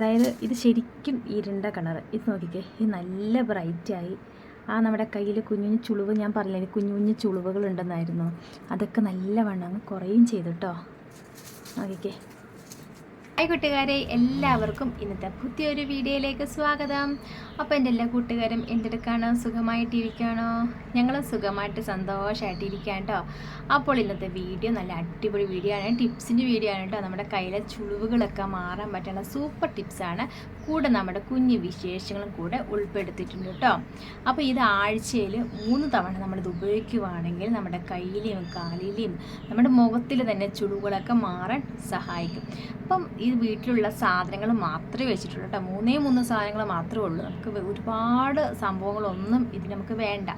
അതായത് ഇത് ശരിക്കും ഇരുണ്ട കളർ. ഇത് നോക്കിക്കേ ഇത് നല്ല ബ്രൈറ്റായി ആ നമ്മുടെ കയ്യിൽ കുഞ്ഞു കുഞ്ഞു ചുളിവ് ഞാൻ പറഞ്ഞില്ലേ കുഞ്ഞു കുഞ്ഞു ചുളിവുകൾ ഉണ്ടെന്നായിരുന്നു. അതൊക്കെ നല്ല വണ്ണം കുറയും ചെയ്തു കേട്ടോ നോക്കിക്കേ. ഹായ് കൂട്ടുകാരെ എല്ലാവർക്കും ഇന്നത്തെ പുതിയൊരു വീഡിയോയിലേക്ക് സ്വാഗതം. അപ്പോൾ എന്റെ എല്ലാ കൂട്ടുകാരും എന്തെടുക്കാണോ? സുഖമായിട്ടിരിക്കുകയാണോ ഞങ്ങൾ സുഖമായിട്ട് സന്തോഷമായിട്ട് ഇരിക്കാം കേട്ടോ അപ്പോൾ ഇന്നത്തെ വീഡിയോ നല്ല അടിപൊളി വീഡിയോ ആണ്. ടിപ്സിന്റെ വീഡിയോ ആണ് കേട്ടോ നമ്മുടെ കയ്യിലെ ചുളിവുകളൊക്കെ മാറാൻ പറ്റുന്ന സൂപ്പർ ടിപ്സാണ് കൂടെ നമ്മുടെ കുഞ്ഞു വിശേഷങ്ങളും കൂടെ ഉൾപ്പെടുത്തിയിട്ടുണ്ട് കേട്ടോ അപ്പോൾ ഇത് ആഴ്ചയിൽ മൂന്ന് തവണ നമ്മളിത് ഉപയോഗിക്കുവാണെങ്കിൽ നമ്മുടെ കയ്യിലെയും കാലിലെയും നമ്മുടെ മുഖത്തിൽ തന്നെ ചുളിവുകളൊക്കെ മാറാൻ സഹായിക്കും. അപ്പം ഈ വീട്ടിലുള്ള സാധനങ്ങൾ മാത്രമേ വെച്ചിട്ടുള്ളൂ കേട്ടോ. മൂന്നേ മൂന്ന് സാധനങ്ങൾ മാത്രമേ ഉള്ളൂ. നമുക്ക് ഒരുപാട് സംഭവങ്ങളൊന്നും ഇതിന് നമുക്ക് വേണ്ട.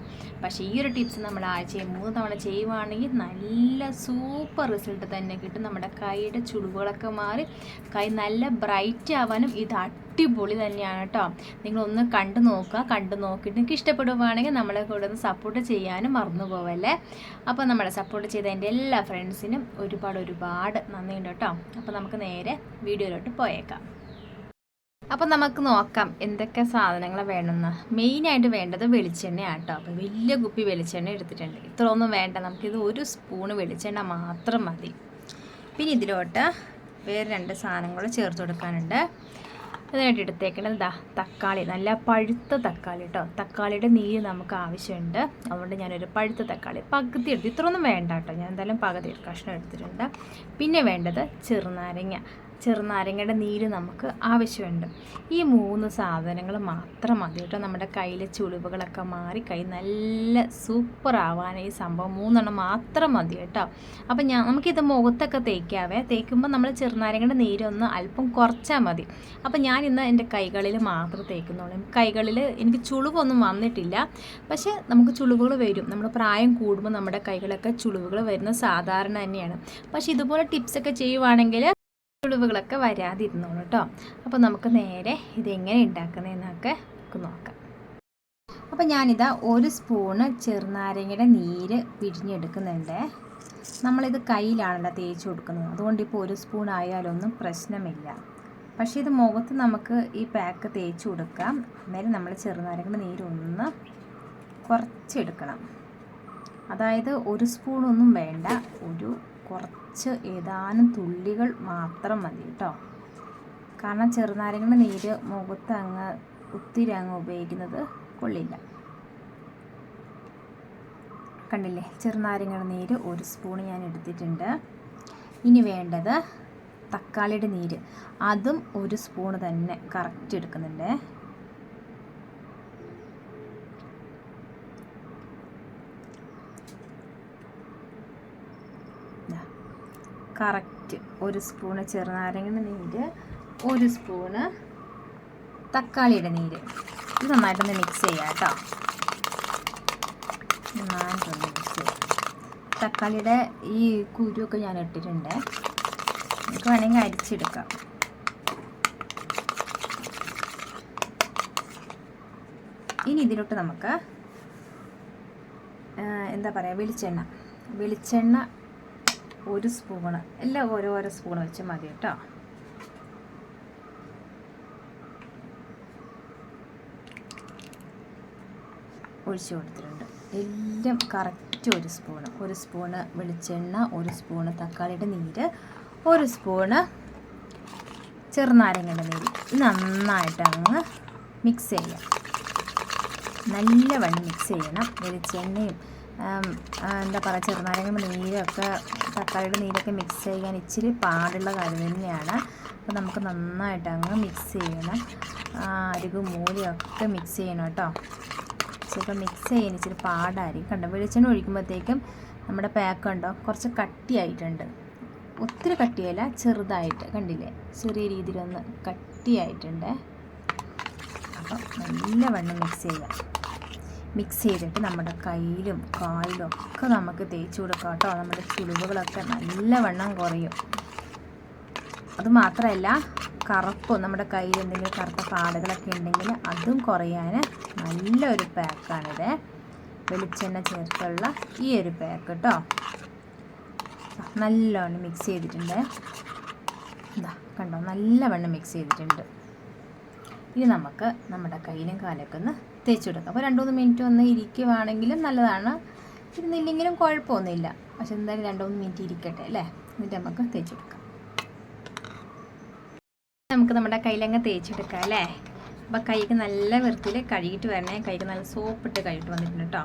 പക്ഷേ ഈ ഒരു ടിപ്സ് നമ്മൾ ആഴ്ചയിൽ മൂന്ന് തവണ ചെയ്യുവാണെങ്കിൽ നല്ല സൂപ്പർ റിസൾട്ട് തന്നെ കിട്ടും. നമ്മുടെ കൈയുടെ ചുളിവുകളൊക്കെ മാറി കൈ നല്ല ബ്രൈറ്റ് ആവാനും ഇത് അടിപൊളി തന്നെയാണ് കേട്ടോ. നിങ്ങളൊന്ന് കണ്ടു നോക്കുക. കണ്ടു നോക്കിയിട്ട് നിങ്ങൾക്ക് ഇഷ്ടപ്പെടുവാണെങ്കിൽ നമ്മളെ കൂടെ ഒന്ന് സപ്പോർട്ട് ചെയ്യാനും മറന്നു പോവല്ലേ? അപ്പോൾ നമ്മളെ സപ്പോർട്ട് ചെയ്ത എന്റെ എല്ലാ ഫ്രണ്ട്സിനും ഒരുപാട് ഒരുപാട് നന്ദിയുണ്ട് കേട്ടോ. അപ്പോൾ നമുക്ക് നേരെ വീഡിയോയിലോട്ട് പോയേക്കാം. അപ്പോൾ നമുക്ക് നോക്കാം എന്തൊക്കെ സാധനങ്ങൾ വേണമെന്ന്. മെയിനായിട്ട് വേണ്ടത് വെളിച്ചെണ്ണയാണ് കേട്ടോ. അപ്പോൾ വലിയ കുപ്പി വെളിച്ചെണ്ണ എടുത്തിട്ടുണ്ട്. ഇത്ര ഒന്നും വേണ്ട. നമുക്കിത് ഒരു സ്പൂണ് വെളിച്ചെണ്ണ മാത്രം മതി. പിന്നെ ഇതിലോട്ട് വേറെ രണ്ട് സാധനങ്ങൾ ചേർത്ത് കൊടുക്കാനുണ്ട്. അതിനായിട്ട് എടുത്തേക്കുന്നത് ദാ തക്കാളി. നല്ല പഴുത്ത തക്കാളി കേട്ടോ തക്കാളിയുടെ നീര് നമുക്ക് ആവശ്യമുണ്ട്. അതുകൊണ്ട് ഞാനൊരു പഴുത്ത തക്കാളി പകുതി എടുത്തു. ഇത്രയൊന്നും വേണ്ട കേട്ടോ ഞാൻ എന്തായാലും പകുതി കഷ്ണം എടുത്തിട്ടുണ്ട്. പിന്നെ വേണ്ടത് ചെറുനാരങ്ങ. ചെറുനാരങ്ങയുടെ നീര് നമുക്ക് ആവശ്യമുണ്ട്. ഈ മൂന്ന് സാധനങ്ങൾ മാത്രം മതി കേട്ടോ. നമ്മുടെ കയ്യിലെ ചുളിവുകളൊക്കെ മാറി കൈ നല്ല സൂപ്പർ ആവാൻ ഈ സംഭവം മൂന്നെണ്ണം മാത്രം മതി കേട്ടോ. അപ്പം ഞാൻ നമുക്കിത് മുഖത്തൊക്കെ തേക്കാവേ. തേക്കുമ്പോൾ നമ്മൾ ചെറുനാരങ്ങയുടെ നീരൊന്ന് അല്പം കുറച്ചാൽ മതി. അപ്പം ഞാൻ ഇന്ന് എന്റെ കൈകളിൽ മാത്രം തേക്കുന്നുള്ളൂ. കൈകളിൽ എനിക്ക് ചുളിവൊന്നും വന്നിട്ടില്ല. പക്ഷേ നമുക്ക് ചുളിവുകൾ വരും. നമ്മൾ പ്രായം കൂടുമ്പോൾ നമ്മുടെ കൈകളൊക്കെ ചുളിവുകൾ വരുന്നത് സാധാരണ തന്നെയാണ്. പക്ഷേ ഇതുപോലെ ടിപ്സൊക്കെ ചെയ്യുവാണെങ്കിൽ ചുളിവുകളൊക്കെ വരാതിരുന്നോളൂ കേട്ടോ. അപ്പോൾ നമുക്ക് നേരെ ഇതെങ്ങനെ ഉണ്ടാക്കുന്നതെന്നൊക്കെ നമുക്ക് നോക്കാം. അപ്പോൾ ഞാനിതാ ഒരു സ്പൂണ് ചെറുനാരങ്ങയുടെ നീര് പിഴിഞ്ഞെടുക്കുന്നുണ്ട്. നമ്മളിത് കയ്യിലാണല്ലോ തേച്ച് കൊടുക്കുന്നത്. അതുകൊണ്ട് ഇപ്പോൾ ഒരു സ്പൂൺ ആയാലൊന്നും പ്രശ്നമില്ല. പക്ഷേ ഇത് മുഖത്ത് നമുക്ക് ഈ പാക്ക് തേച്ച് കൊടുക്കാം. അന്നേരം നമ്മൾ ചെറുനാരങ്ങയുടെ നീര് ഒന്ന് കുറച്ചെടുക്കണം. അതായത് ഒരു സ്പൂണൊന്നും വേണ്ട. ഒരു കുറച്ച് ഏതാനും തുള്ളികൾ മാത്രം മതി കേട്ടോ കാരണം ചെറുനാരങ്ങയുടെ നീര് മുഖത്ത് അങ്ങ് ഒത്തിരി അങ്ങ് ഉപയോഗിക്കുന്നത് കൊള്ളില്ല. കണ്ടില്ലേ? ചെറുനാരങ്ങയുടെ നീര് ഒരു സ്പൂൺ ഞാൻ എടുത്തിട്ടുണ്ട്. ഇനി വേണ്ടത് തക്കാളിയുടെ നീര്. അതും ഒരു സ്പൂൺ തന്നെ. കറക്റ്റ് എടുക്കുന്നുണ്ട്. കറക്റ്റ് ഒരു സ്പൂണ് ചെറുനാരങ്ങയുടെ നീര് ഒരു സ്പൂണ് തക്കാളിയുടെ നീര്. ഇത് നന്നായിട്ടൊന്ന് മിക്സ് ചെയ്യാം കേട്ടോ. നന്നായിട്ടൊന്ന് മിക്സ് ചെയ്യാം. തക്കാളിയുടെ ഈ കുരുവൊക്കെ ഞാൻ ഇട്ടിട്ടുണ്ട്. നമുക്ക് വേണമെങ്കിൽ അരിച്ചെടുക്കാം. ഇനി ഇതിലോട്ട് നമുക്ക് എന്താ പറയുക വെളിച്ചെണ്ണ. വെളിച്ചെണ്ണ ഒരു സ്പൂണ്. എല്ലാം ഓരോരോ സ്പൂൺ വെച്ച് മതി കേട്ടോ. ഒഴിച്ചു കൊടുത്തിട്ടുണ്ട്. എല്ലാം കറക്റ്റ് ഒരു സ്പൂണ്. ഒരു സ്പൂണ് വെളിച്ചെണ്ണ ഒരു സ്പൂണ് തക്കാളിയുടെ നീര് ഒരു സ്പൂണ് ചെറുനാരങ്ങയുടെ നീര്. നന്നായിട്ട് അങ്ങ് മിക്സ് ചെയ്യാം നല്ലവണ്ണം മിക്സ് ചെയ്യണം. വെളിച്ചെണ്ണയും എന്താ പറയുക ചെറുനാരങ്ങ നീരൊക്കെ തക്കാളിയുടെ നീരൊക്കെ മിക്സ് ചെയ്യാൻ ഇച്ചിരി പാടുള്ള കാര്യം തന്നെയാണ്. അപ്പോൾ നമുക്ക് നന്നായിട്ട് അങ്ങ് മിക്സ് ചെയ്യണം. അരികു മൂലിയൊക്കെ മിക്സ് ചെയ്യണം കേട്ടോ. ചിലപ്പോൾ മിക്സ് ചെയ്യാൻ ഇച്ചിരി പാടായിരിക്കും. കണ്ടോ? വെളിച്ചെണ്ണ ഒഴിക്കുമ്പോഴത്തേക്കും നമ്മുടെ പാക്ക് ഉണ്ടോ കുറച്ച് കട്ടിയായിട്ടുണ്ട്. ഒത്തിരി കട്ടിയല്ല ചെറുതായിട്ട്. കണ്ടില്ലേ? ചെറിയ രീതിയിലൊന്ന് കട്ടിയായിട്ടുണ്ട്. അപ്പം നല്ലവണ്ണം മിക്സ് ചെയ്യാം മിക്സ് ചെയ്തിട്ട് നമ്മുടെ കയ്യിലും കാലിലും ഒക്കെ നമുക്ക് തേച്ച് കൊടുക്കാം കേട്ടോ. നമ്മുടെ ചുളിവുകളൊക്കെ നല്ലവണ്ണം കുറയും. അതുമാത്രമല്ല കറുപ്പും നമ്മുടെ കയ്യിൽ എന്തെങ്കിലും കറുത്ത പാടുകളൊക്കെ ഉണ്ടെങ്കിൽ അതും കുറയാൻ നല്ലൊരു പാക്കാണിത്. വെളിച്ചെണ്ണ ചേർത്തുള്ള ഈ ഒരു പാക്ക് കേട്ടോ. നല്ലവണ്ണം മിക്സ് ചെയ്തിട്ടുണ്ട്. എന്താ കണ്ടോ? നല്ലവണ്ണം മിക്സ് ചെയ്തിട്ടുണ്ട്. ഇനി നമുക്ക് നമ്മുടെ കയ്യിലും കാലൊക്കെ ഒന്ന് തേച്ച് കൊടുക്കാം അപ്പോൾ രണ്ട് മൂന്ന് മിനിറ്റ് ഒന്ന് ഇരിക്കുവാണെങ്കിലും നല്ലതാണ്. ഇരുന്നില്ലെങ്കിലും കുഴപ്പമൊന്നുമില്ല. പക്ഷെ എന്തായാലും രണ്ട് മൂന്ന് മിനിറ്റ് ഇരിക്കട്ടെ അല്ലേ? എന്നിട്ട് നമുക്ക് തേച്ച് കൊടുക്കാം നമുക്ക് നമ്മുടെ കയ്യിലങ്ങ് തേച്ചെടുക്കാം അല്ലേ? അപ്പോൾ കൈക്ക് നല്ല വൃത്തിയിൽ കഴുകിയിട്ട് വരണേ. കൈക്ക് നല്ല സോപ്പിട്ട് കഴുകിട്ട് വന്നിട്ടുണ്ട് കേട്ടോ.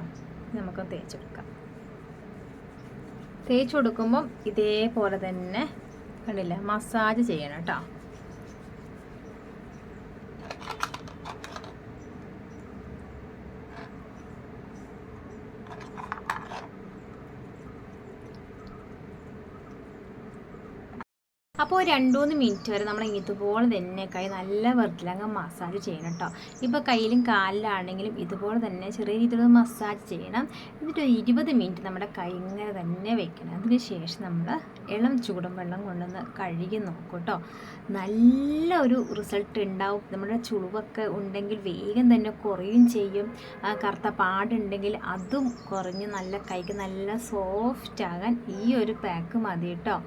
നമുക്ക് തേച്ചെടുക്കാം. തേച്ച് കൊടുക്കുമ്പം ഇതേപോലെ തന്നെ കണ്ടില്ല? മസാജ് ചെയ്യണം കേട്ടോ. അപ്പോൾ രണ്ട് മൂന്ന് മിനിറ്റ് വരെ നമ്മൾ ഇതുപോലെ തന്നെ കൈ നല്ല വൃത്തിലങ്ങ് മസാജ് ചെയ്യണം കേട്ടോ ഇപ്പോൾ കയ്യിലും കാലിലാണെങ്കിലും ഇതുപോലെ തന്നെ ചെറിയ രീതിയിൽ മസാജ് ചെയ്യണം. എന്നിട്ട് ഇരുപത് മിനിറ്റ് നമ്മുടെ കൈ ഇങ്ങനെ തന്നെ വെക്കണം. അതിന് ശേഷം നമ്മൾ ഇളം ചൂടും വെള്ളം കൊണ്ടുവന്ന് കഴുകി നോക്കും കേട്ടോ നല്ല ഒരു റിസൾട്ട് ഉണ്ടാവും. നമ്മുടെ ചുളിവൊക്കെ ഉണ്ടെങ്കിൽ വേഗം തന്നെ കുറയും ചെയ്യും. കറുത്ത പാടുണ്ടെങ്കിൽ അതും കുറഞ്ഞ് നല്ല കൈക്ക് നല്ല സോഫ്റ്റ് ആകാൻ ഈ ഒരു പാക്ക് മതി കേട്ടോ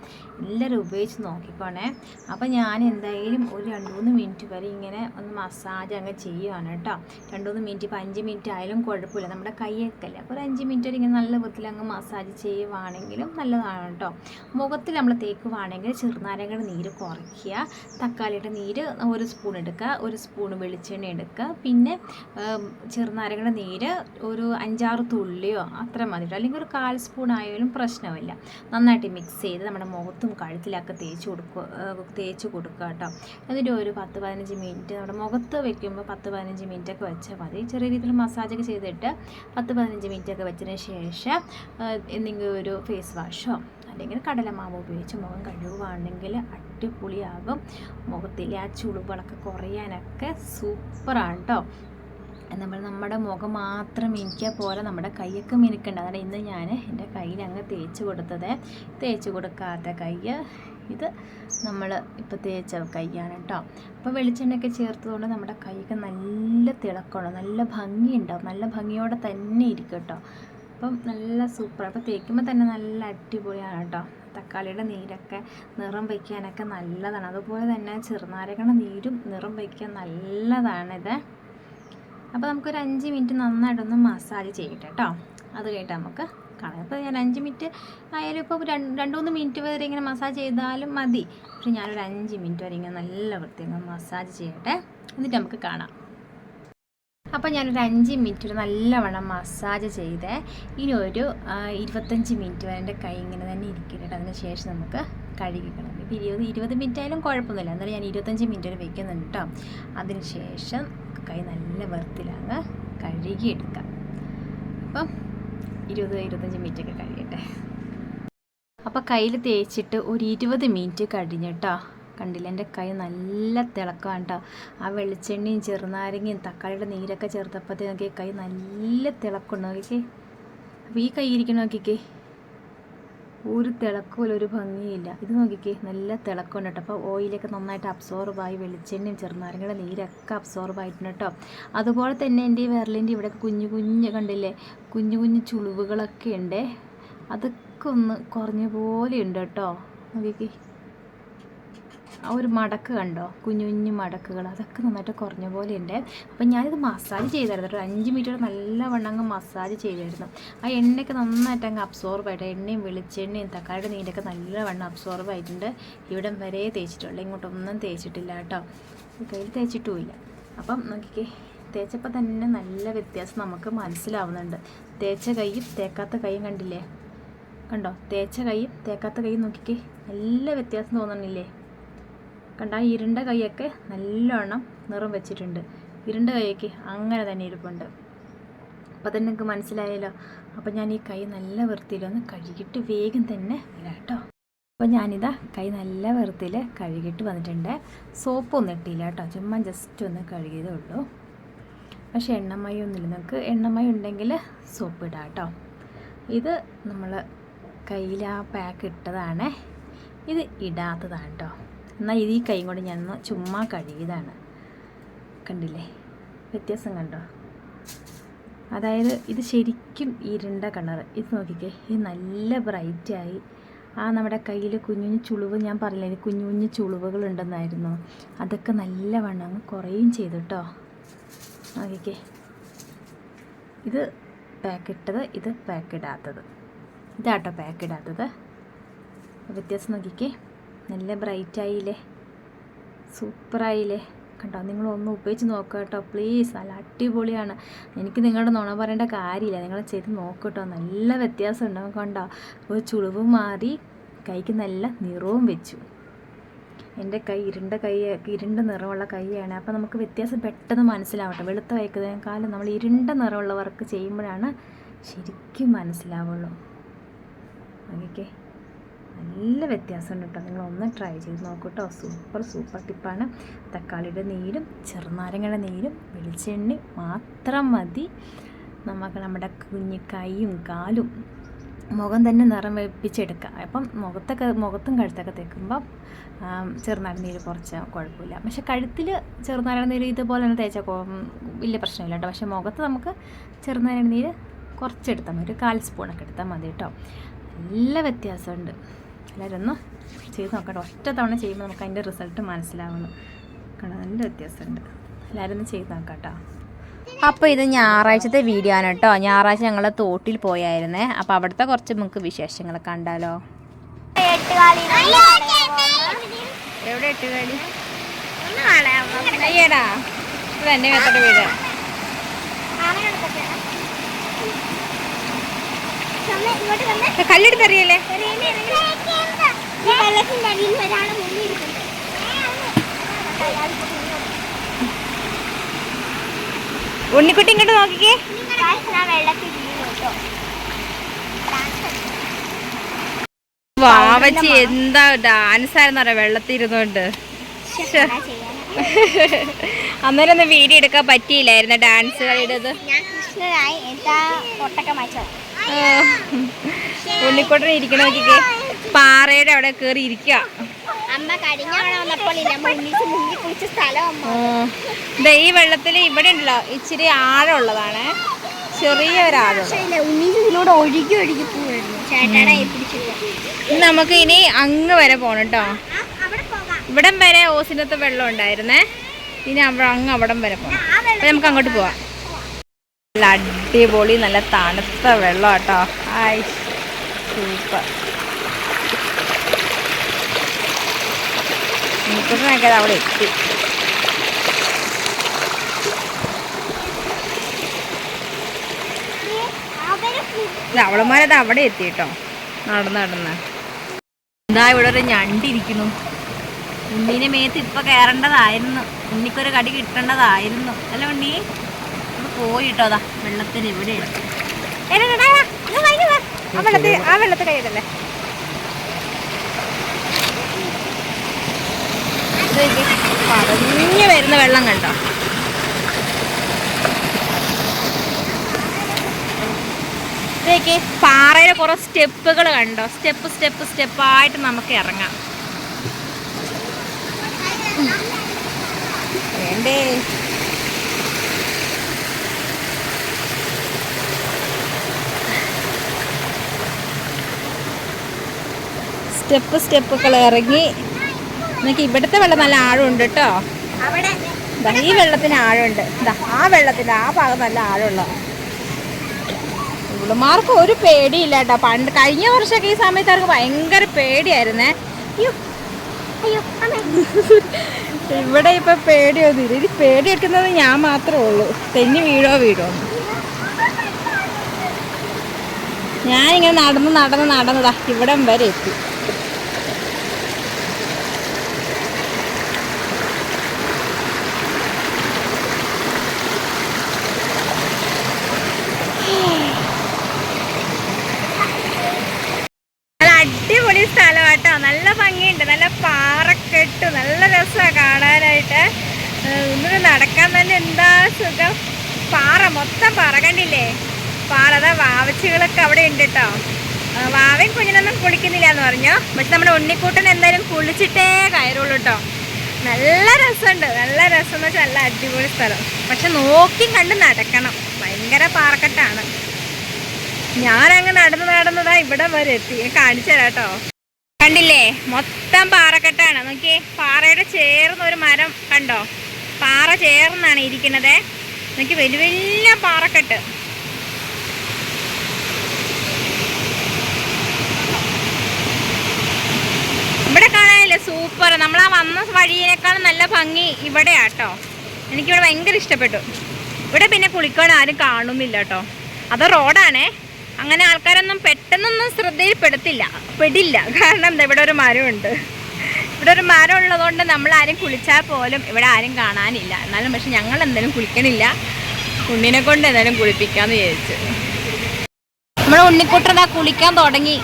എല്ലാവരും ഉപയോഗിച്ച് നോക്കിക്കോണേ അപ്പോൾ ഞാൻ എന്തായാലും ഒരു രണ്ട് മൂന്ന് മിനിറ്റ് വരെ ഇങ്ങനെ ഒന്ന് മസാജ് അങ്ങ് ചെയ്യുവാണ് കേട്ടോ. രണ്ട് മൂന്ന് മിനിറ്റ് ഇപ്പോൾ അഞ്ച് മിനിറ്റ് ആയാലും കുഴപ്പമില്ല. നമ്മുടെ കൈയൊക്കെ അല്ലേ അപ്പോൾ ഒരു അഞ്ച് മിനിറ്റ് വരെ ഇങ്ങനെ നല്ല വിധത്തിൽ അങ്ങ് മസാജ് ചെയ്യുവാണെങ്കിലും നല്ലതാണ് കേട്ടോ. മുഖത്തിൽ നമ്മൾ തേക്കുവാണെങ്കിൽ ചെറുനാരങ്ങയുടെ നീര് കുറയ്ക്കുക. തക്കാളിയുടെ നീര് ഒരു സ്പൂൺ എടുക്കുക ഒരു സ്പൂൺ വെളിച്ചെണ്ണ എടുക്കുക. പിന്നെ ചെറുനാരങ്ങയുടെ നീര് ഒരു അഞ്ചാറ് തുള്ളിയോ അത്ര മതി അല്ലെങ്കിൽ ഒരു കാൽ സ്പൂൺ ആയാലും പ്രശ്നമില്ല. നന്നായിട്ട് മിക്സ് ചെയ്ത് നമ്മുടെ മുഖത്തും കഴുത്തിലൊക്കെ തേച്ച് ഏഹ് തേച്ച് കൊടുക്കുക കേട്ടോ. എന്നിട്ട് ഒരു പത്ത് പതിനഞ്ച് മിനിറ്റ് നമ്മുടെ മുഖത്ത് വെക്കുമ്പോൾ പത്ത് പതിനഞ്ച് മിനിറ്റ് ഒക്കെ വെച്ചാൽ മതി. ചെറിയ രീതിയിൽ മസാജൊക്കെ ചെയ്തിട്ട് പത്ത് പതിനഞ്ച് മിനിറ്റ് ഒക്കെ വെച്ചതിന് ശേഷം എന്തെങ്കിലും ഒരു ഫേസ് വാഷോ അല്ലെങ്കിൽ കടലമാവ് ഉപയോഗിച്ച് മുഖം കഴുകുകയാണെങ്കിൽ അടിപൊളിയാകും. മുഖത്തിലെ ആ ചുളിവുകളൊക്കെ കുറയാനൊക്കെ സൂപ്പറാണ് കേട്ടോ. നമ്മൾ നമ്മുടെ മുഖം മാത്രം മിനിക്കുക പോലെ നമ്മുടെ കൈയൊക്കെ മിനുക്കണ്ട. അതാണ് ഇന്ന് ഞാൻ എന്റെ കയ്യിൽ അങ്ങ് തേച്ച് കൊടുത്തത്. തേച്ച് കൊടുക്കാത്ത കൈ ഇത് നമ്മൾ ഇപ്പോൾ തേച്ച കൈയാണ് കേട്ടോ അപ്പോൾ വെളിച്ചെണ്ണയൊക്കെ ചേർത്തതുകൊണ്ട് നമ്മുടെ കൈയൊക്കെ നല്ല തിളക്കമാണ് നല്ല ഭംഗിയുണ്ടാവും നല്ല ഭംഗിയോടെ തന്നെ ഇരിക്കും കേട്ടോ അപ്പം നല്ല സൂപ്പർ അപ്പോൾ തേക്കുമ്പോൾ തന്നെ നല്ല അടിപൊളിയാണ് കേട്ടോ തക്കാളിയുടെ നീരൊക്കെ നിറം വയ്ക്കാനൊക്കെ നല്ലതാണ്. അതുപോലെ തന്നെ ചെറുനാരങ്ങയുടെ നീരും നിറം വയ്ക്കാൻ നല്ലതാണിത്. അപ്പോൾ നമുക്കൊരു അഞ്ച് മിനിറ്റ് നന്നായിട്ടൊന്ന് മസാജ് ചെയ്യട്ടെ കേട്ടോ അത് കഴിഞ്ഞിട്ട് നമുക്ക് കാണാം അപ്പോൾ ഞാൻ അഞ്ച് മിനിറ്റ് ആയാലും ഇപ്പോൾ രണ്ട് മൂന്ന് മിനിറ്റ് വരെ ഇങ്ങനെ മസാജ് ചെയ്താലും മതി. പക്ഷെ ഞാനൊരു അഞ്ച് മിനിറ്റ് വരെ ഇങ്ങനെ നല്ല വൃത്തിയിൽ മസാജ് ചെയ്യട്ടെ. എന്നിട്ട് നമുക്ക് കാണാം. അപ്പോൾ ഞാനൊരു അഞ്ച് മിനിറ്റ് ഒരു നല്ലവണ്ണം മസാജ് ചെയ്ത്. ഇനി ഒരു ഇരുപത്തഞ്ച് മിനിറ്റ് വരെ എന്റെ കൈ ഇങ്ങനെ തന്നെ ഇരിക്കട്ടെ അതിന് ശേഷം നമുക്ക് കഴുകിക്കണം ഇപ്പോൾ ഇരുപത് ഇരുപത് മിനിറ്റ് ആയാലും കുഴപ്പമൊന്നുമില്ല. എന്നാലും ഞാൻ ഇരുപത്തഞ്ച് മിനിറ്റ് വരെ വെക്കുന്നുണ്ട് കേട്ടോ. അതിന് ശേഷം കൈ നല്ല വൃത്തിയിലങ്ങ് കഴുകിയെടുക്കാം. അപ്പം ഇരുപത് ഇരുപത്തഞ്ച് മിനിറ്റ് ഒക്കെ കഴിയട്ടെ. അപ്പോൾ കയ്യിൽ തേച്ചിട്ട് ഒരു ഇരുപത് മിനിറ്റ് കഴിഞ്ഞിട്ടോ കണ്ടില്ല? എന്റെ കൈ നല്ല തിളക്കമാണ് കേട്ടോ ആ വെളിച്ചെണ്ണയും ചെറുനാരങ്ങയും തക്കാളിയുടെ നീരൊക്കെ ചേർത്തപ്പോഴത്തേക്ക് കൈ നല്ല തിളക്കുണ്ട്. നോക്കിക്കേ. അപ്പോൾ ഈ കൈ ഇരിക്കണം നോക്കിക്കേ. ഒരു തിളക്കമില്ല ഒരു ഭംഗിയില്ല. ഇത് നോക്കിക്കേ നല്ല തിളക്കമുണ്ട് കേട്ടോ. അപ്പോൾ ഓയിലൊക്കെ നന്നായിട്ട് അബ്സോർബായി വെളിച്ചെണ്ണയും ചെറുനാരങ്ങയുടെ നീരൊക്കെ അബ്സോർബ് ആയിട്ടുണ്ട് കേട്ടോ. അതുപോലെ തന്നെ എന്റെ ഈ വിരലിന്റെ ഇവിടെ കുഞ്ഞു കുഞ്ഞ് കണ്ടില്ലേ കുഞ്ഞു കുഞ്ഞു ചുളിവുകളൊക്കെ ഉണ്ട്. അതൊക്കെ ഒന്ന് കുറഞ്ഞ പോലെ ഉണ്ട് കേട്ടോ. നോക്കിക്കേ. ആ ഒരു മടക്ക് കണ്ടോ? കുഞ്ഞു കുഞ്ഞു മടക്കുകൾ. അതൊക്കെ നന്നായിട്ട് കുറഞ്ഞ പോലെ ഉണ്ട് അപ്പം ഞാനിത് മസാജ് ചെയ്തായിരുന്നു ഒരു അഞ്ച് മിനിറ്റ് നല്ല വണ്ണങ്ങ് മസാജ് ചെയ്തായിരുന്നു ആ എണ്ണയൊക്കെ നന്നായിട്ട് അങ്ങ് അബ്സോർബ് ആയിട്ട്? എണ്ണയും വെളിച്ചെണ്ണയും തക്കാളിയുടെ നീരൊക്കെ നല്ല വണ്ണം അബ്സോർബ് ആയിട്ടുണ്ട്. ഇവിടം വരെ തേച്ചിട്ടുള്ളൂ ഇങ്ങോട്ടൊന്നും തേച്ചിട്ടില്ല കേട്ടോ. കയ്യിൽ തേച്ചിട്ടുമില്ല. അപ്പം നോക്കിക്കേ തേച്ചപ്പോൾ തന്നെ നല്ല വ്യത്യാസം നമുക്ക് മനസ്സിലാവുന്നുണ്ട്. തേച്ച കൈയും തേക്കാത്ത കൈയും കണ്ടില്ലേ? കണ്ടോ? തേച്ച കൈയും തേക്കാത്ത കൈയും നോക്കിക്കേ നല്ല വ്യത്യാസം തോന്നണില്ലേ കണ്ട ആ ഇരുണ്ട കൈയൊക്കെ നല്ലോണം നിറം വെച്ചിട്ടുണ്ട്. ഇരുണ്ട കൈയൊക്കെ അങ്ങനെ തന്നെ ഇരിപ്പുണ്ട്. അപ്പോൾ തന്നെ നിങ്ങൾക്ക് മനസ്സിലായല്ലോ. അപ്പോൾ ഞാൻ ഈ കൈ നല്ല വൃത്തിയിലൊന്ന് കഴുകിയിട്ട് വേഗം തന്നെ വരാം കേട്ടോ അപ്പോൾ ഞാനിതാ കൈ നല്ല വൃത്തിയിൽ കഴുകിയിട്ട് വന്നിട്ടുണ്ട്. സോപ്പൊന്നും ഇട്ടില്ല കേട്ടോ ചുമ്മാ ജസ്റ്റ് ഒന്ന് കഴുകിയതേ ഉള്ളൂ. പക്ഷേ എണ്ണമയം ഒന്നുമില്ല. നിങ്ങൾക്ക് എണ്ണമയം ഉണ്ടെങ്കിൽ സോപ്പ് ഇടാം കേട്ടോ ഇത് നമ്മൾ കയ്യിൽ ആ പാക്ക് ഇട്ടതാണ്. ഇത് ഇടാത്തതാണ് കേട്ടോ എന്നാൽ ഇത് ഈ കൈ കൊണ്ട് ഞാൻ ചുമ്മാ കഴുകിയതാണ്. കണ്ടില്ലേ? വ്യത്യാസം കണ്ടോ? അതായത് ഇത് ശരിക്കും ഇരുണ്ട കളർ ഇത് നോക്കിക്കേ ഇത് നല്ല ബ്രൈറ്റായി ആ നമ്മുടെ കയ്യിൽ കുഞ്ഞു കുഞ്ഞു ചുളിവ് ഞാൻ പറഞ്ഞില്ലേ കുഞ്ഞു കുഞ്ഞു ചുളിവുകൾ ഉണ്ടെന്നായിരുന്നു. അതൊക്കെ നല്ലവണ്ണം അങ്ങ് കുറയും ചെയ്തു കേട്ടോ നോക്കിക്കേ. ഇത് പാക്കിട്ടത് ഇത് പാക്കിടാത്തത് ഇതാട്ടോ പാക്കിടാത്തത് വ്യത്യാസം നോക്കിക്കേ. നല്ല ബ്രൈറ്റായില്ലേ? സൂപ്പറായില്ലേ? കണ്ടോ നിങ്ങൾ ഒന്ന് ഉപയോഗിച്ച് നോക്കുക കേട്ടോ പ്ലീസ് നല്ല അടിപൊളിയാണ്. എനിക്ക് നിങ്ങളുടെ നുണ പറയേണ്ട കാര്യമില്ല. നിങ്ങൾ ചെയ്ത് നോക്കുക കേട്ടോ. നല്ല വ്യത്യാസം ഉണ്ടാവും കണ്ടോ. ഒരു ചുളിവ് മാറി കൈക്ക് നല്ല നിറവും വെച്ചു. എന്റെ കൈ ഇരുണ്ട കൈ ഇരുണ്ട നിറമുള്ള കൈയാണ്. അപ്പോൾ നമുക്ക് വ്യത്യാസം പെട്ടെന്ന് മനസ്സിലാവട്ടെ വെളുത്ത വയ്ക്കുന്നതിനേക്കാളും നമ്മൾ ഇരുണ്ട നിറമുള്ള വർക്ക് ചെയ്യുമ്പോഴാണ് ശരിക്കും മനസ്സിലാവുള്ളൂ. ഓക്കെ നല്ല വ്യത്യാസമുണ്ട് കേട്ടോ. നിങ്ങൾ ഒന്ന് ട്രൈ ചെയ്ത് നോക്കൂ കേട്ടോ സൂപ്പർ സൂപ്പർ ടിപ്പാണ് തക്കാളിയുടെ നീരും ചെറുനാരങ്ങയുടെ നീരും വെളിച്ചെണ്ണി മാത്രം മതി. നമുക്ക് നമ്മുടെ കുഞ്ഞി കാലും മുഖം തന്നെ നിറം വെപ്പിച്ചെടുക്കുക അപ്പം മുഖത്തൊക്കെ മുഖത്തും കഴുത്തൊക്കെ തേക്കുമ്പോൾ ചെറുനാരൻ നീര് കുറച്ച് കുഴപ്പമില്ല. പക്ഷെ കഴുത്തിൽ ചെറുനാരൻ നീര് ഇതുപോലെ തന്നെ തേച്ചാൽ വലിയ പ്രശ്നമില്ല കേട്ടോ പക്ഷെ മുഖത്ത് നമുക്ക് ചെറുനാരൻ നീര് കുറച്ചെടുത്താൽ മതി. ഒരു കാൽ സ്പൂണൊക്കെ എടുത്താൽ മതി കേട്ടോ നല്ല വ്യത്യാസമുണ്ട്. എല്ലാവരും ചെയ്ത് നോക്കട്ടെ. ഒറ്റ തവണ ചെയ്യുമ്പോൾ നമുക്ക് അതിന്റെ റിസൾട്ട് മനസ്സിലാവുന്നു. കാരണം നല്ല വ്യത്യാസമുണ്ട്. എല്ലാവരും ഒന്ന് ചെയ്ത് നോക്കാം അപ്പോൾ ഇത് ഞായറാഴ്ചത്തെ വീഡിയോ ആണ് കേട്ടോ. ഞായറാഴ്ച ഞങ്ങൾ തോട്ടിൽ പോയായിരുന്നേ. അപ്പോൾ അവിടുത്തെ കുറച്ച് നമുക്ക് വിശേഷങ്ങൾ കണ്ടാലോ. എവിടെ എട്ടുകാലി? അയ്യടാ. ഇവിടെ എന്നെ വെച്ചിട്ട് വീട്. കല്ലെടുത്തറിയല്ലേ ഉണ്ണിക്കുട്ടി ഇങ്ങോട്ട് നോക്കിക്കേ. വാവച്ചി എന്താ ഡാൻസ് ആയിരുന്നു അറിയാം? വെള്ളത്തിൽ ഇരുന്നോണ്ട്. അന്നേരം ഒന്ന് വീഡിയോ എടുക്കാൻ പറ്റിയില്ലായിരുന്നു ഡാൻസ് കളിയുടേത്. മാറ്റോ ഇരിക്കണ നോക്കിക്കേ. പാറയുടെ അവിടെ കേറി ഇരിക്കുക ഈ വെള്ളത്തിൽ ഇവിടെ ഉണ്ടല്ലോ ഇച്ചിരി ആഴമുള്ളതാണ്. ചെറിയ ഒരാഴം നമുക്ക് ഇനി അങ്ങ് വരെ പോണം കേട്ടോ. ഇവിടം വരെ ഓസിനകത്ത് വെള്ളം ഉണ്ടായിരുന്നേ. ഇനി അവിടെ അങ്ങ് അവിടം വരെ പോകണം ആ അപ്പൊ നമുക്ക് അങ്ങോട്ട് പോവാം. നല്ല അടിപൊളി നല്ല തണുത്ത വെള്ളം കേട്ടോ ആയി സൂപ്പർ. എനിക്കൊക്കെ അവിടെ എത്തി. അവളമാരത് അവിടെ എത്തി കേട്ടോ നടന്ന് നടന്ന്. എന്താ ഇവിടെ ഒരു ഞണ്ടിരിക്കുന്നു ഉണ്ണീനെ മേത്ത് ഇപ്പൊ കയറേണ്ടതായിരുന്നു ഉണ്ണിക്കൊരു കടി കിട്ടേണ്ടതായിരുന്നു. അല്ല ഉണ്ണി? ഇത് പോയി കേട്ടോ അതാ വെള്ളത്തിന് ഇവിടെ. ആ വെള്ളത്തിൽ ആ വെള്ളത്തിൽ കൈയിടല്ലേ പറഞ്ഞു വരുന്ന വെള്ളം കണ്ടോ? ഇതൊക്കെ പാറയിലെ കുറെ സ്റ്റെപ്പുകൾ കണ്ടോ? സ്റ്റെപ്പ് സ്റ്റെപ്പ് സ്റ്റെപ്പായിട്ട് നമുക്ക് ഇറങ്ങാം. വേണ്ടേ? സ്റ്റെപ്പ് സ്റ്റെപ്പുകൾ ഇറങ്ങി. നമുക്ക് ഇവിടുത്തെ വെള്ളം നല്ല ആഴമുണ്ട് കേട്ടോ. ഈ വെള്ളത്തിന് ആഴമുണ്ട്. ആ വെള്ളത്തിന് ആ ഭാഗം നല്ല ആഴമുള്ള. ഇവളുമാർക്ക് ഒരു പേടിയില്ല കേട്ടോ. പണ്ട് കഴിഞ്ഞ വർഷമൊക്കെ ഈ സമയത്ത് അവർക്ക് ഭയങ്കര പേടിയായിരുന്നേ. അയ്യോ അയ്യോ ഇവിടെ ഇപ്പൊ പേടിയൊന്നുമില്ല ഇത് പേടിയെടുക്കുന്നത് ഞാൻ മാത്രമേ ഉള്ളൂ. തെന്നി വീഴോ വീഴോ. ഞാനിങ്ങനെ നടന്ന് നടന്ന് നടന്നതാ ഇവിടം വരെ എത്തി നല്ല അടിപൊളി സ്ഥലം കേട്ടോ നല്ല ഭംഗിയുണ്ട് നല്ല പാറക്കെട്ട് നല്ല രസമാണ് കാണാനായിട്ട്. ഏഹ് നടക്കാൻ തന്നെ എന്താ സുഖം? പാറ മൊത്തം പാറ കണ്ടില്ലേ? പാറ അതാ വാവച്ചുകളൊക്കെ അവിടെ ഉണ്ട് കേട്ടോ വാവൻ കുഞ്ഞിനൊന്നും കുളിക്കുന്നില്ല എന്ന് പറഞ്ഞു? പക്ഷെ നമ്മുടെ ഉണ്ണിക്കൂട്ടൻ എന്തായാലും കുളിച്ചിട്ടേ കയറുള്ളൂ കേട്ടോ നല്ല രസമുണ്ട്. നല്ല രസം എന്ന് വെച്ചാൽ നല്ല അടിപൊളി സ്ഥലം. പക്ഷെ നോക്കി കണ്ട് നടക്കണം. ഭയങ്കര പാറക്കെട്ടാണ്. ഞാനങ്ങ് നടന്ന് നടന്നതാ ഇവിടെ വരെ എത്തി. കാണിച്ചു തരാം കേട്ടോ കണ്ടില്ലേ? മൊത്തം പാറക്കെട്ടാണ്. നോക്കിയേ പാറയുടെ ചേർന്ന ഒരു മരം കണ്ടോ? പാറ ചേർന്നാണ് ഇരിക്കുന്നത്. നോക്കി വലിയ വലിയ പാറക്കെട്ട്. ഇവിടെ കാണാനില്ലേ? സൂപ്പർ. നമ്മൾ ആ വന്ന വഴിയേക്കാളും നല്ല ഭംഗി ഇവിടെയാട്ടോ എനിക്കിവിടെ ഭയങ്കര ഇഷ്ടപ്പെട്ടു. ഇവിടെ പിന്നെ കുളിക്കാൻ ആരും കാണുന്നില്ല കേട്ടോ അത് റോഡാണേ. അങ്ങനെ ആൾക്കാരൊന്നും പെട്ടെന്നൊന്നും ശ്രദ്ധയിൽപ്പെടുത്തില്ല. പെടില്ല. കാരണം ഇവിടെ ഒരു മരമുണ്ട്. ഇവിടെ ഒരു മരം ഉള്ളതുകൊണ്ട് നമ്മൾ ആരും കുളിച്ചാൽ പോലും ഇവിടെ ആരും കാണാനില്ല. എന്നാലും പക്ഷെ ഞങ്ങൾ എന്തായാലും കുളിക്കണില്ല. ഉണ്ണിനെ കൊണ്ട് എന്തായാലും കുളിപ്പിക്കാന്ന് വിചാരിച്ചു. നമ്മുടെ ഉണ്ണിക്കുട്ടനാ കുളിക്കാൻ തുടങ്ങി.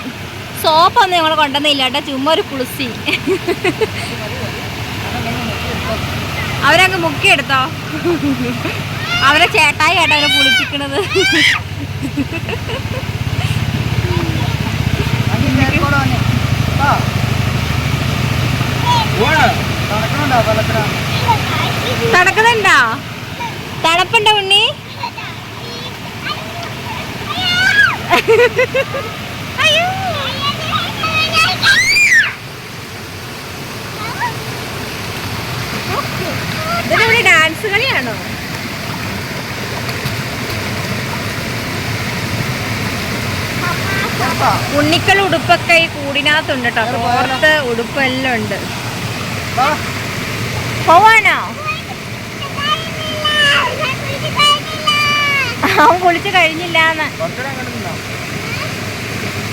സോപ്പൊന്നും ഞങ്ങൾ കൊണ്ടുവന്നില്ല. കേട്ടോ ചുമ്മാ ഒരു കുളിസി. അവരങ്ങ് മുക്കിയെടുത്തോ. അവരെ ചേട്ടായി ആയിട്ട് അവരെ കുളിപ്പിക്കണത്. തണുക്കുന്നുണ്ടോ? തണുപ്പുണ്ടോ ഉണ്ണി? ഡാൻസ് കളിയാണോ? ഉണ്ണിക്കൾ ഉടുപ്പൊക്കെ ഈ കൂടിനകത്തുണ്ട് കേട്ടോ പുറത്ത് ഉടുപ്പെല്ലാം ഉണ്ട്. പോവാനോ? അവൻ കുളിച്ചു കഴിഞ്ഞില്ലാന്ന്.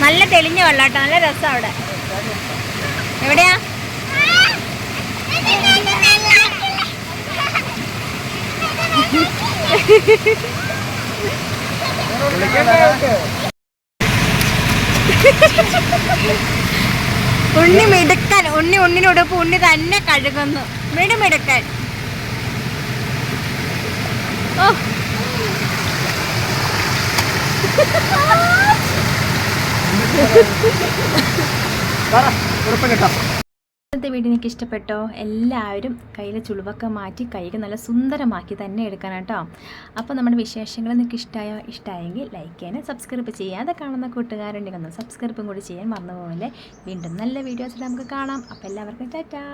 നല്ല തെളിഞ്ഞ വെള്ളാട്ടോ. നല്ല രസം അവിടെ. എവിടെയാ? ഉണ്ണി മിടുക്കൻ ഉണ്ണി ഉണ്ണിന് ഉടുപ്പ് ഉണ്ണി തന്നെ കഴുകുന്നു. മിടുമിടുക്കൻ ഓ. ഇന്നത്തെ വീഡിയോ എനിക്ക് ഇഷ്ടപ്പെട്ടോ? എല്ലാവരും കയ്യിലെ ചുളിവൊക്കെ മാറ്റി കൈക്ക് നല്ല സുന്ദരമാക്കി തന്നെ എടുക്കണം കേട്ടോ. അപ്പോൾ നമ്മുടെ വിശേഷങ്ങൾ നിങ്ങൾക്ക് ഇഷ്ടമായോ ഇഷ്ടമായെങ്കിൽ ലൈക്ക് ചെയ്യാനും സബ്സ്ക്രൈബ് ചെയ്യാതെ കാണുന്ന കൂട്ടുകാരുണ്ടെങ്കിൽ ഒന്ന് സബ്സ്ക്രൈബും കൂടി ചെയ്യാൻ മറന്നു വീണ്ടും നല്ല വീഡിയോസിൽ നമുക്ക് കാണാം. അപ്പോൾ എല്ലാവർക്കും ടാറ്റാ.